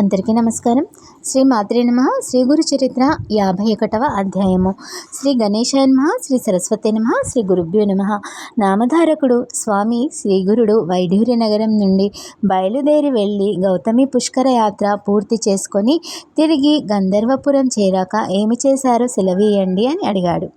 అందరికీ నమస్కారం. శ్రీ మాత్రే నమ. శ్రీ గురు చరిత్ర యాభై ఒకటవ అధ్యాయము. శ్రీ గణేశాయ నమ. శ్రీ సరస్వతి నమ. శ్రీ గురుభ్యో నమ. నామధారకుడు స్వామి శ్రీ గురుడు వైఢూర్య నగరం నుండి బయలుదేరి వెళ్ళి గౌతమి పుష్కర యాత్ర పూర్తి చేసుకొని తిరిగి గంధర్వపురం చేరాక ఏమి చేశారో సెలవీయండి అని అడిగాడు.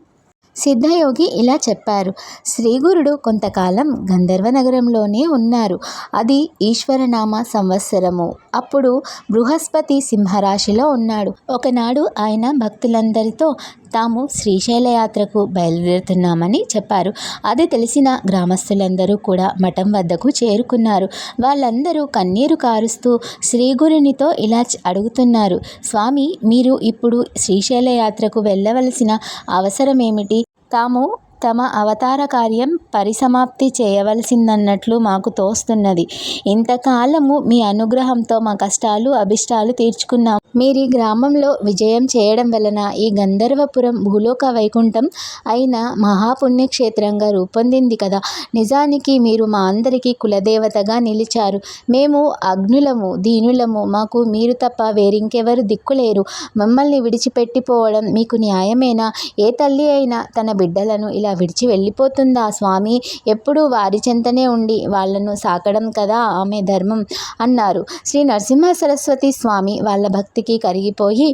సిద్ధయోగి ఇలా చెప్పారు. శ్రీగురుడు కొంతకాలం గంధర్వ నగరంలోనే ఉన్నారు. అది ఈశ్వరనామ సంవత్సరము. అప్పుడు బృహస్పతి సింహరాశిలో ఉన్నాడు. ఒకనాడు ఆయన భక్తులందరితో తాము శ్రీశైల యాత్రకు బయలుదేరుతున్నామని చెప్పారు. అది తెలిసిన గ్రామస్తులందరూ కూడా మఠం వద్దకు చేరుకున్నారు. వాళ్ళందరూ కన్నీరు కారుస్తూ శ్రీగురునితో ఇలా అడుగుతున్నారు. స్వామి మీరు ఇప్పుడు శ్రీశైల యాత్రకు వెళ్ళవలసిన అవసరం ఏమిటి తాము తమ అవతార కార్యం పరిసమాప్తి చేయవలసిందన్నట్లు మాకు తోస్తున్నది. ఇంతకాలము మీ అనుగ్రహంతో మా కష్టాలు అభిష్టాలు తీర్చుకున్నాం. మీరు ఈ గ్రామంలో విజయం చేయడం వలన ఈ గంధర్వపురం భూలోక వైకుంఠం అయిన మహాపుణ్యక్షేత్రంగా రూపొందింది కదా. నిజానికి మీరు మా అందరికీ కులదేవతగా నిలిచారు. మేము అగ్నులము దీనులము మాకు మీరు తప్ప వేరింకెవరు దిక్కులేరు. మమ్మల్ని విడిచిపెట్టిపోవడం మీకు న్యాయమేనా? ఏ తల్లి అయినా తన బిడ్డలను ఇలా విడిచి వెళ్ళిపోతుందా? స్వామి ఎప్పుడూ వారి చెంతనే ఉండి వాళ్ళను సాకడం కదా ఆమె ధర్మం అన్నారు. శ్రీ నరసింహ సరస్వతి స్వామి వాళ్ళ భక్తికి కరిగిపోయి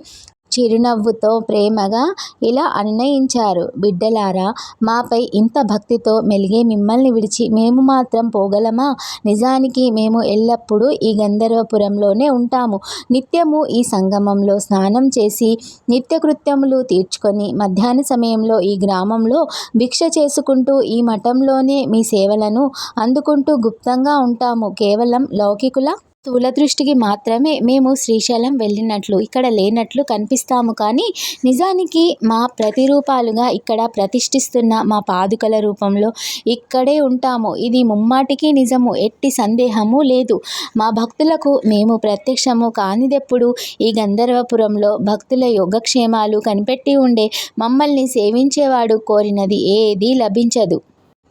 చిరునవ్వుతో ప్రేమగా ఇలా అన్నయించారు బిడ్డలారా మాపై ఇంత భక్తితో మెలిగే మిమ్మల్ని విడిచి మేము మాత్రం పోగలమా? నిజానికి మేము ఎల్లప్పుడూ ఈ గంధర్వపురంలోనే ఉంటాము. నిత్యము ఈ సంగమంలో స్నానం చేసి నిత్యకృత్యములు తీర్చుకొని మధ్యాహ్న సమయంలో ఈ గ్రామంలో భిక్ష చేసుకుంటూ ఈ మఠంలోనే మీ సేవలను అందుకుంటూ గుప్తంగా ఉంటాము. కేవలం లౌకికుల స్థూల దృష్టికి మాత్రమే మేము శ్రీశైలం వెళ్ళినట్లు ఇక్కడ లేనట్లు కనిపిస్తాము కానీ నిజానికి మా ప్రతిరూపాలుగా ఇక్కడ ప్రతిష్ఠిస్తున్న మా పాదుకల రూపంలో ఇక్కడే ఉంటాము. ఇది ముమ్మాటికి నిజము ఎట్టి సందేహము లేదు. మా భక్తులకు మేము ప్రత్యక్షము కానిదెప్పుడు ఈ గంధర్వపురంలో భక్తుల యోగక్షేమాలు కనిపెట్టి ఉండే మమ్మల్ని సేవించేవాడు కోరినది ఏదీ లభించదు.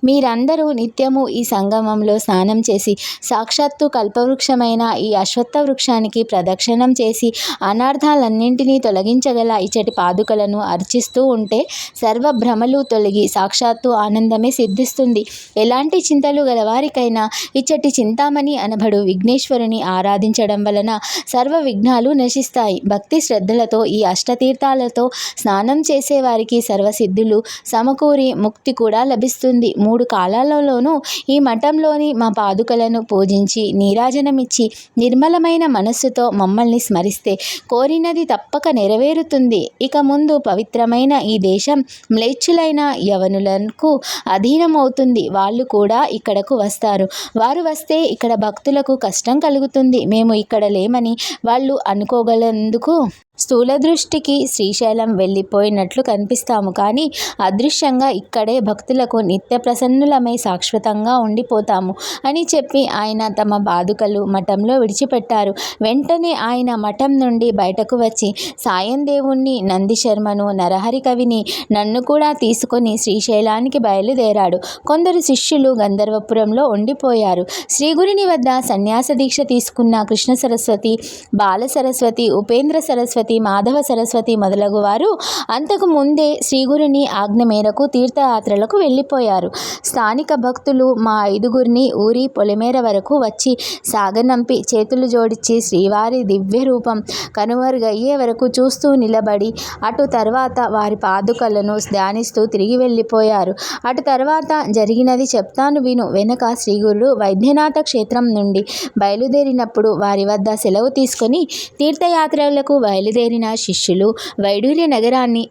మీరందరూ నిత్యము ఈ సంగమంలో స్నానం చేసి సాక్షాత్తు కల్పవృక్షమైన ఈ అశ్వత్థ వృక్షానికి ప్రదక్షిణం చేసి అనార్థాలన్నింటినీ తొలగించగల ఇచ్చటి పాదుకలను అర్చిస్తూ ఉంటే సర్వ భ్రమలు తొలగి సాక్షాత్తు ఆనందమే సిద్ధిస్తుంది. ఎలాంటి చింతలు గలవారికైనా ఇచ్చటి చింతామణి అనబడు విఘ్నేశ్వరుని ఆరాధించడం వలన సర్వ విఘ్నాలు నశిస్తాయి. భక్తి శ్రద్ధలతో ఈ అష్టతీర్థాలతో స్నానం చేసేవారికి సర్వసిద్ధులు సమకూరి ముక్తి కూడా లభిస్తుంది. మూడు కాలాలలోనూ ఈ మఠంలోని మా పాదుకలను పూజించి నీరాజనమిచ్చి నిర్మలమైన మనస్సుతో మమ్మల్ని స్మరిస్తే కోరినది తప్పక నెరవేరుతుంది. ఇక ముందు పవిత్రమైన ఈ దేశం మ్లేచ్చులైన యవనులకు అధీనమవుతుంది. వాళ్ళు కూడా ఇక్కడకు వస్తారు. వారు వస్తే ఇక్కడ భక్తులకు కష్టం కలుగుతుంది. మేము ఇక్కడ లేమని వాళ్ళు అనుకోగలందుకు స్థూల దృష్టికి శ్రీశైలం వెళ్ళిపోయినట్లు కనిపిస్తాము. కానీ అదృశ్యంగా ఇక్కడే భక్తులకు నిత్య ప్రసన్నులమై శాశ్వతంగా ఉండిపోతాము అని చెప్పి ఆయన తమ బాదుకలు మఠంలో విడిచిపెట్టారు. వెంటనే ఆయన మఠం నుండి బయటకు వచ్చి సాయం దేవుణ్ణి నందిశర్మను నరహరి కవిని నన్ను కూడా తీసుకొని శ్రీశైలానికి బయలుదేరాడు. కొందరు శిష్యులు గంధర్వపురంలో ఉండిపోయారు. శ్రీగురిని వద్ద సన్యాస దీక్ష తీసుకున్న కృష్ణ సరస్వతి బాల సరస్వతి ఉపేంద్ర సరస్వతి సరస్వతి మాధవ సరస్వతి మొదలగు వారు అంతకు ముందే శ్రీగురుని ఆజ్ఞ మేరకు తీర్థయాత్రలకు వెళ్ళిపోయారు. స్థానిక భక్తులు మా ఐదుగురిని ఊరి పొలిమేర వరకు వచ్చి సాగనంపి చేతులు జోడించి శ్రీవారి దివ్య రూపం కనుమరుగయ్యే వరకు చూస్తూ నిలబడి అటు తర్వాత వారి పాదుకలను ధ్యానిస్తూ తిరిగి వెళ్ళిపోయారు. అటు తర్వాత జరిగినది చెప్తాను విను. వెనక శ్రీగురుడు వైద్యనాథ క్షేత్రం నుండి బయలుదేరినప్పుడు వారి వద్ద సెలవు తీసుకొని తీర్థయాత్రలకు బయలుదేరి బయలుదేరిన శిష్యులు వైడూర్య నగరాన్ని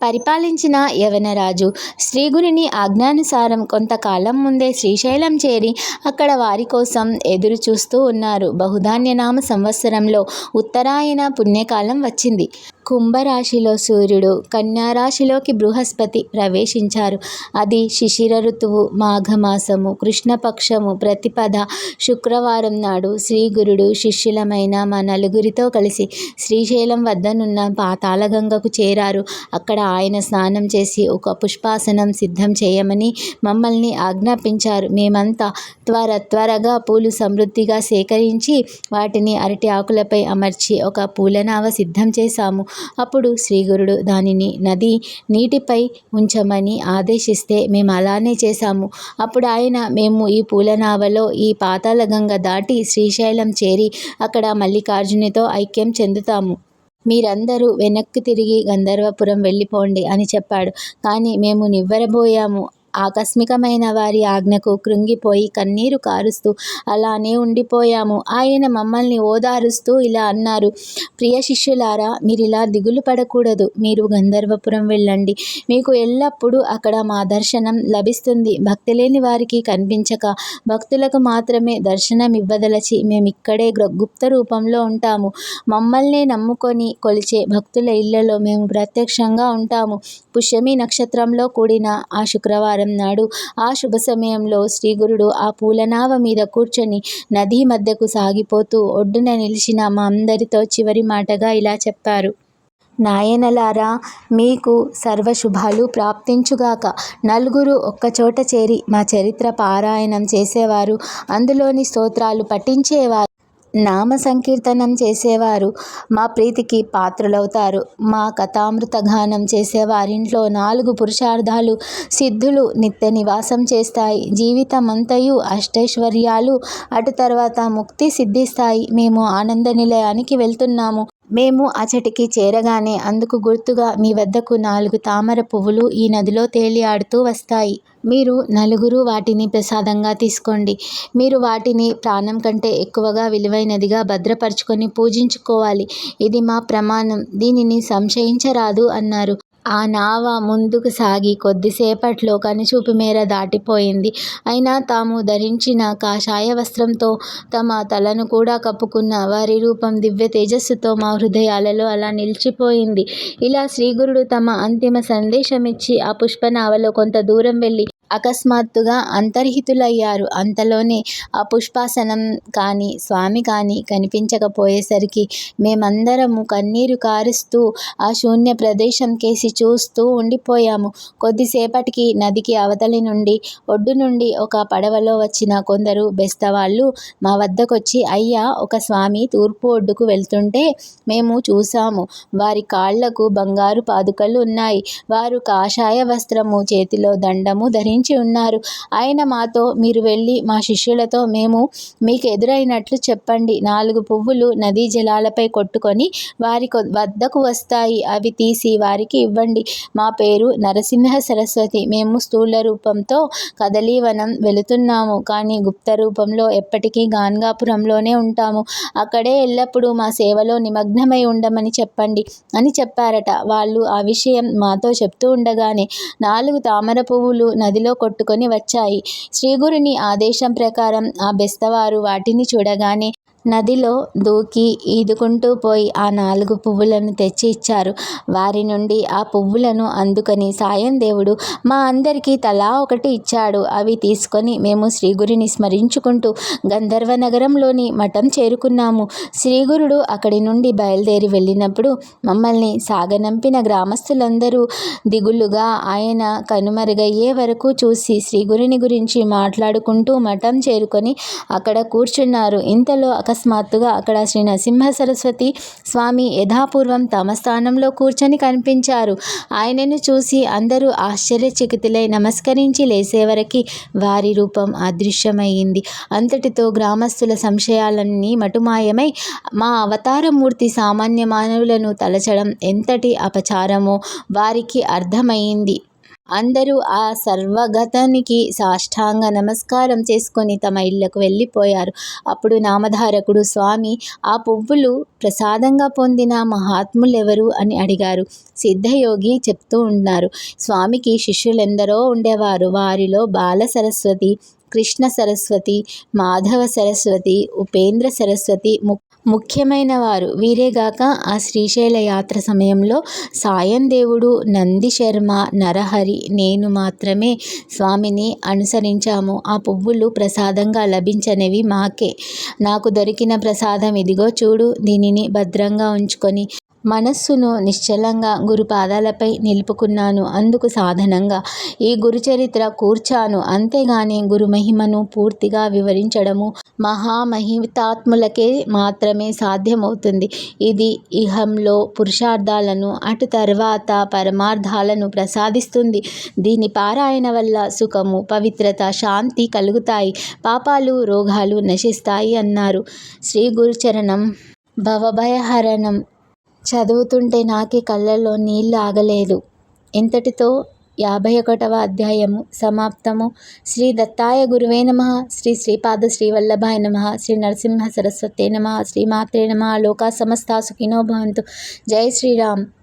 పరిపాలించిన యవనరాజు శ్రీగురిని ఆజ్ఞానుసారం కొంతకాలం ముందే శ్రీశైలం చేరి అక్కడ వారి కోసం ఎదురు చూస్తూ ఉన్నారు. బహుధాన్యనామ సంవత్సరంలో ఉత్తరాయణ పుణ్యకాలం వచ్చింది. కుంభరాశిలో సూర్యుడు కన్యారాశిలోకి బృహస్పతి ప్రవేశించారు. అది శిశిర ఋతువు మాఘమాసము కృష్ణపక్షము ప్రతిపద శుక్రవారం నాడు శ్రీ గురుడు శిష్యులమైన మా నలుగురితో కలిసి శ్రీశైలం వద్దనున్న పాతాళగంగకు చేరారు. అక్కడ ఆయన స్నానం చేసి ఒక పుష్పాసనం సిద్ధం చేయమని మమ్మల్ని ఆజ్ఞాపించారు. మేమంతా త్వర త్వరగా పూలు సమృద్ధిగా సేకరించి వాటిని అరటి ఆకులపై అమర్చి ఒక పూలనావ సిద్ధం చేశాము. అప్పుడు శ్రీగురుడు దానిని నది నీటిపై ఉంచమని ఆదేశిస్తే మేము అలానే చేశాము. అప్పుడు ఆయన మేము ఈ పూలనావలో ఈ పాతాళగంగ దాటి శ్రీశైలం చేరి అక్కడ మల్లికార్జునితో ఐక్యం చెందుతాము. మీరందరూ వెనక్కి తిరిగి గంధర్వపురం వెళ్ళిపోండి అని చెప్పాడు. కానీ మేము నివ్వెరబోయాము. ఆకస్మికమైన వారి ఆజ్ఞకు కృంగిపోయి కన్నీరు కారుస్తూ అలానే ఉండిపోయాము. ఆయన మమ్మల్ని ఓదారుస్తూ ఇలా అన్నారు. ప్రియ శిష్యులారా మీరు ఇలా దిగులు పడకూడదు. మీరు గంధర్వపురం వెళ్ళండి. మీకు ఎల్లప్పుడూ అక్కడ మా దర్శనం లభిస్తుంది. భక్తి లేని వారికి కనిపించక భక్తులకు మాత్రమే దర్శనం ఇవ్వదలచి మేము ఇక్కడే గుప్త రూపంలో ఉంటాము. మమ్మల్ని నమ్ముకొని కొలిచే భక్తుల ఇళ్ళలో మేము ప్రత్యక్షంగా ఉంటాము. పుష్యమి నక్షత్రంలో కూడిన ఆ శుక్రవారం నాడు ఆ శుభ సమయంలో శ్రీగురుడు ఆ పూలనావ మీద కూర్చొని నదీ మధ్యకు సాగిపోతూ ఒడ్డున నిలిచిన మా అందరితో చివరి మాటగా ఇలా చెప్పారు. నాయనలారా మీకు సర్వశుభాలు ప్రాప్తించుగాక నలుగురు ఒక్కచోట చేరి మా చరిత్ర పారాయణం చేసేవారు. అందులోని స్తోత్రాలు పఠించేవారు. నామ సంకీర్తనం చేసేవారు. మా ప్రీతికి పాత్రులవుతారు. మా కథామృత గానం చేసేవారింట్లో నాలుగు పురుషార్థాలు సిద్ధులు నిత్య నివాసం చేస్తాయి. జీవితమంతయు అష్టైశ్వర్యాలు అటు తర్వాత ముక్తి సిద్ధిస్తాయి. మేము ఆనంద నిలయానికి వెళ్తున్నాము. మేము అచటికి చేరగానే అందుకు గుర్తుగా మీ వద్దకు నాలుగు తామర పువ్వులు ఈ నదిలో తేలియాడుతూ వస్తాయి. మీరు నలుగురు వాటిని ప్రసాదంగా తీసుకోండి. మీరు వాటిని ప్రాణం కంటే ఎక్కువగా విలువైనదిగా భద్రపరుచుకొని పూజించుకోవాలి. ఇది మా ప్రమాణం. దీనిని సంశయించరాదు అన్నారు. ఆ నావ ముందుకు సాగి కొద్దిసేపట్లో కనుచూపు మేర దాటిపోయింది. అయినా తాము ధరించిన కాషాయ వస్త్రంతో తమ తలను కూడా కప్పుకున్న వారి రూపం దివ్య తేజస్సుతో మా హృదయాలలో అలా నిలిచిపోయింది. ఇలా శ్రీగురుడు తమ అంతిమ సందేశమిచ్చి ఆ పుష్పనావలో కొంత దూరం వెళ్ళి అకస్మాత్తుగా అంతర్హితులయ్యారు. అంతలోనే ఆ పుష్పాసనం కానీ స్వామి కానీ కనిపించకపోయేసరికి మేమందరము కన్నీరు కారుస్తూ ఆ శూన్య ప్రదేశం కేసి చూస్తూ ఉండిపోయాము. కొద్దిసేపటికి నదికి అవతలి నుండి ఒడ్డు నుండి ఒక పడవలో వచ్చిన కొందరు బెస్తవాళ్ళు మా వద్దకొచ్చి అయ్యా ఒక స్వామి తూర్పు ఒడ్డుకు వెళ్తుంటే మేము చూసాము వారి కాళ్ళకు బంగారు పాదుకలు ఉన్నాయి. వారు కాషాయ వస్త్రము చేతిలో దండము ధరించి ధరించి ఉన్నారు. ఆయన మాతో మీరు వెళ్ళి మా శిష్యులతో మేము మీకు ఎదురైనట్లు చెప్పండి. నాలుగు పువ్వులు నదీ జలాలపై కొట్టుకొని వారి వద్దకు వస్తాయి. అవి తీసి వారికి ఇవ్వండి. మా పేరు నరసింహ సరస్వతి. మేము స్థూల రూపంతో కదలీవనం వెళుతున్నాము. కానీ గుప్త రూపంలో ఎప్పటికీ గాన్గాపురంలోనే ఉంటాము. అక్కడే ఎల్లప్పుడూ మా సేవలో నిమగ్నమై ఉండమని చెప్పండి అని చెప్పారట. వాళ్ళు ఆ విషయం మాతో చెప్తూ ఉండగానే నాలుగు తామర పువ్వులు నదిలో చేతిలో కొట్టుకొని వచ్చాయి. శ్రీగురుని ఆదేశం ప్రకారం ఆ బెస్తవారు వాటిని చూడగానే నదిలో దూకి ఈదుకుంటూ పోయి ఆ నాలుగు పువ్వులను తెచ్చి ఇచ్చారు. వారి నుండి ఆ పువ్వులను అందుకొని సాయం దేవుడు మా అందరికీ తలా ఒకటి ఇచ్చాడు. అవి తీసుకొని మేము శ్రీగురిని స్మరించుకుంటూ గంధర్వ నగరంలోని మఠం చేరుకున్నాము. శ్రీగురుడు అక్కడి నుండి బయలుదేరి వెళ్ళినప్పుడు మమ్మల్ని సాగనంపిన గ్రామస్తులందరూ దిగులుగా ఆయన కనుమరుగయ్యే వరకు చూసి శ్రీగురిని గురించి మాట్లాడుకుంటూ మఠం చేరుకొని అక్కడ కూర్చున్నారు. ఇంతలో అక అకస్మాత్తుగా అక్కడ శ్రీ నరసింహ సరస్వతి స్వామి యథాపూర్వం తమ స్థానంలో కూర్చొని కనిపించారు. ఆయనను చూసి అందరూ ఆశ్చర్యచకితులై నమస్కరించి లేసేవరకి వారి రూపం అదృశ్యమయ్యింది అంతటితో గ్రామస్తుల సంశయాలన్నీ మటుమాయమై మా అవతారమూర్తి సామాన్య మానవులను తలచడం ఎంతటి అపచారమో వారికి అర్థమైంది. అందరూ ఆ సర్వగతానికి సాష్టాంగ నమస్కారం చేసుకొని తమ ఇళ్ళకు వెళ్ళిపోయారు. అప్పుడు నామధారకుడు స్వామి ఆ పువ్వులు ప్రసాదంగా పొందిన మహాత్ములెవరు? అని అడిగారు. సిద్ధయోగి చెప్తూ ఉన్నారు స్వామికి శిష్యులెందరో ఉండేవారు. వారిలో బాల సరస్వతి కృష్ణ సరస్వతి మాధవ సరస్వతి ఉపేంద్ర సరస్వతి ముఖ్యమైన వారు వీరేగాక ఆ శ్రీశైల యాత్ర సమయంలో సాయం దేవుడు నంది శర్మ నరహరి నేను మాత్రమే స్వామిని అనుసరించాము. ఆ పువ్వులు ప్రసాదంగా లభించనివి మాకే. నాకు దొరికిన ప్రసాదం ఇదిగో చూడు దీనిని భద్రంగా ఉంచుకొని మనస్సును నిశ్చలంగా గురు పాదాలపై నిలుపుకున్నాను. అందుకు సాధనంగా ఈ గురుచరిత్ర కూర్చాను. అంతేగాని గురు మహిమను పూర్తిగా వివరించడము మహామహితాత్ములకే మాత్రమే సాధ్యమవుతుంది. ఇది ఇహంలో పురుషార్థాలను అటు తర్వాత పరమార్థాలను ప్రసాదిస్తుంది. దీని పారాయణ వల్ల సుఖము పవిత్రత శాంతి కలుగుతాయి. పాపాలు రోగాలు నశిస్తాయి అన్నారు. శ్రీ గురుచరణం భవభయహరణం చదువుతుంటే నాకే కళ్ళల్లో నీళ్ళు ఆగలేదు. ఇంతటితో యాభై ఒకటవ అధ్యాయము సమాప్తము. శ్రీ దత్తాయ గురువే నమ. శ్రీ శ్రీపాద శ్రీవల్లభాయ నమ. శ్రీ నరసింహ సరస్వతే నమ. శ్రీమాత్రే నమ. లోకా సమస్త సుఖినో భవంతు. జై శ్రీరామ్.